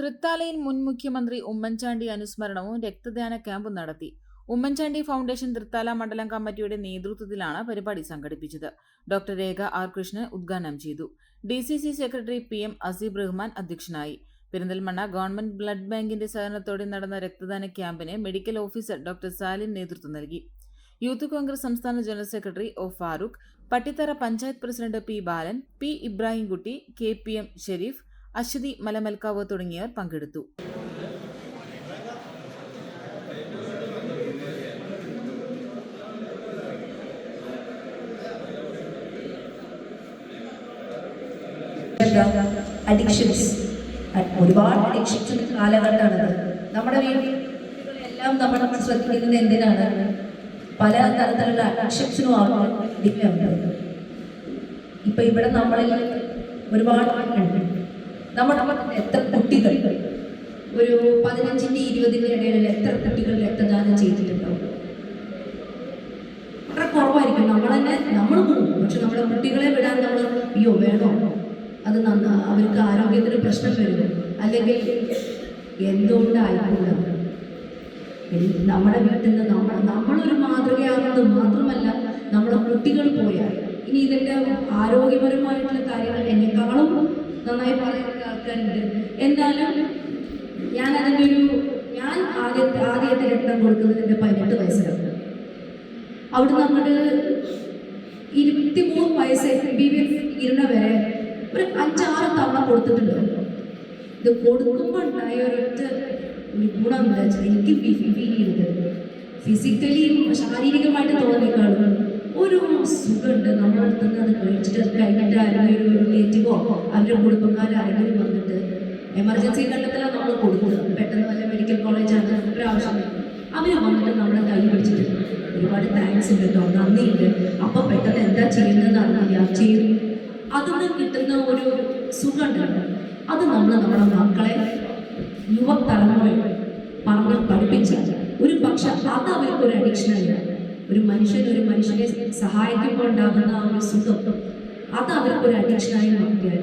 തൃത്താലയിൽ മുൻ മുഖ്യമന്ത്രി ഉമ്മൻചാണ്ടി അനുസ്മരണവും രക്തദാന ക്യാമ്പും നടത്തി. ഉമ്മൻചാണ്ടി ഫൗണ്ടേഷൻ തൃത്താല മണ്ഡലം കമ്മിറ്റിയുടെ നേതൃത്വത്തിലാണ് പരിപാടി സംഘടിപ്പിച്ചത്. ഡോക്ടർ രേഖ ആർ കൃഷ്ണൻ ഉദ്ഘാടനം ചെയ്തു. D C C secretary P M Aseeb Rahman അധ്യക്ഷനായി. പെരിന്തൽമണ്ണ ഗവൺമെന്റ് ബ്ലഡ് ബാങ്കിന്റെ സഹകരണത്തോടെ നടന്ന രക്തദാന ക്യാമ്പിന് മെഡിക്കൽ ഓഫീസർ ഡോക്ടർ സാലിൻ നേതൃത്വം നൽകി. യൂത്ത് കോൺഗ്രസ് സംസ്ഥാന general secretary O Farooq Pattithara panchayat president P Balan P Ibrahimkutty K P M Sherif Aswathi Malamalkkavu തുടങ്ങിയവർ പങ്കെടുത്തു. അഡിക്ഷൻസ് ഒരുപാട് അഡിക്ഷൻസ് കാലഘട്ടമാണത്. നമ്മുടെ വീട്ടിലെല്ലാം നമ്മൾ ശ്രദ്ധിക്കുന്നത് എന്തിനാണ്? പല തരത്തിലുള്ള അഡിക്ഷൻസിനും ഡിപ്പെൻഡ് ഇപ്പൊ ഇവിടെ നമ്മളിൽ ഒരുപാട് നമ്മുടെ എത്ര കുട്ടികൾ? ഒരു പതിനഞ്ചിന്റെ ഇരുപതിന്റെ ഇടയിൽ എത്ര കുട്ടികൾ രക്തദാനം ചെയ്തിട്ടുണ്ടാവും? വളരെ കുറവായിരിക്കും. നമ്മൾ തന്നെ നമ്മൾ പോകും പക്ഷെ നമ്മുടെ കുട്ടികളെ വിടാൻ നമ്മൾ അയ്യോ വേണോ? അത് നന്ന അവർക്ക് ആരോഗ്യത്തിന് പ്രശ്നം വരും അല്ലെങ്കിൽ എന്തുകൊണ്ടായിക്കൂടാ? എൽ- നമ്മുടെ വീട്ടിൽ നിന്ന് നമ്മൾ നമ്മളൊരു മാതൃകയാകുന്നത് മാത്രമല്ല നമ്മുടെ കുട്ടികൾ പോയാൽ. ഇനി ഇതിന്റെ ആരോഗ്യപരമായിട്ടുള്ള കാര്യങ്ങൾ എന്നെക്കാളും നന്നായി പറയുന്ന ആൾക്കാരുണ്ട്. എന്നാലും ഞാൻ അതിന്റെ ഒരു ഞാൻ ആദ്യത്തെ ആദ്യത്തെ രക്തം കൊടുക്കുന്നത് എന്റെ പതിനെട്ട് വയസ്സിലാണ്. അവിടെ അങ്ങോട്ട് ഇരുപത്തിമൂന്ന് വയസ്സ് ബി ബി എഫ് ഇരുന്ന വരെ ഒരു അഞ്ചാറ് തവണ കൊടുത്തിട്ടുണ്ട്. ഇത് കൊടുക്കുമ്പോൾ ഉണ്ടായ ഒരൊറ്റ ഒരു ഗുണം എന്താ വെച്ചാൽ എനിക്ക് ഫീൽ ചെയ്തത് ഫിസിക്കലി ശാരീരികമായിട്ട് തോന്നിയേക്കാളും ഒരു സുഖമുണ്ട് നമ്മളടുത്തുനിന്ന് അത് കഴിച്ചിട്ട് കഴിഞ്ഞിട്ട് ആരെങ്കിലും ഒരു അവരുടെ കുടുംബക്കാരെ ആരെങ്കിലും വന്നിട്ട് എമർജൻസി ഘട്ടത്തിലാണ് നമ്മൾ കൊടുക്കുന്നത് പെട്ടെന്ന് വല്ല മെഡിക്കൽ കോളേജാണ് ഒരു ആവശ്യം അവർ വന്നിട്ട് നമ്മുടെ കൈ പിടിച്ചിട്ട് ഒരുപാട് താങ്ക്സ് ഉണ്ട് കേട്ടോ നന്ദിയുണ്ട്. അപ്പം പെട്ടെന്ന് എന്താ ചെയ്യുന്നതെന്ന് അറിയില്ല ചെയ്തു അതിൽ നിന്ന് കിട്ടുന്ന ഒരു സുഖമുണ്ടല്ലോ അത് നമ്മൾ നമ്മുടെ മക്കളെ യുവതലമുറ പറഞ്ഞ് പഠിപ്പിച്ചാൽ ഒരു പക്ഷെ അത് അവർക്ക് ഒരു അഡിക്ഷനല്ല ഒരു മനുഷ്യൻ ഒരു മനുഷ്യനെ സഹായിക്കുമ്പോൾ ഉണ്ടാകുന്ന ആ ഒരു സുഖം അത് അവർക്ക് ഒരു അഡിക്ഷനായി മാറ്റിയാൽ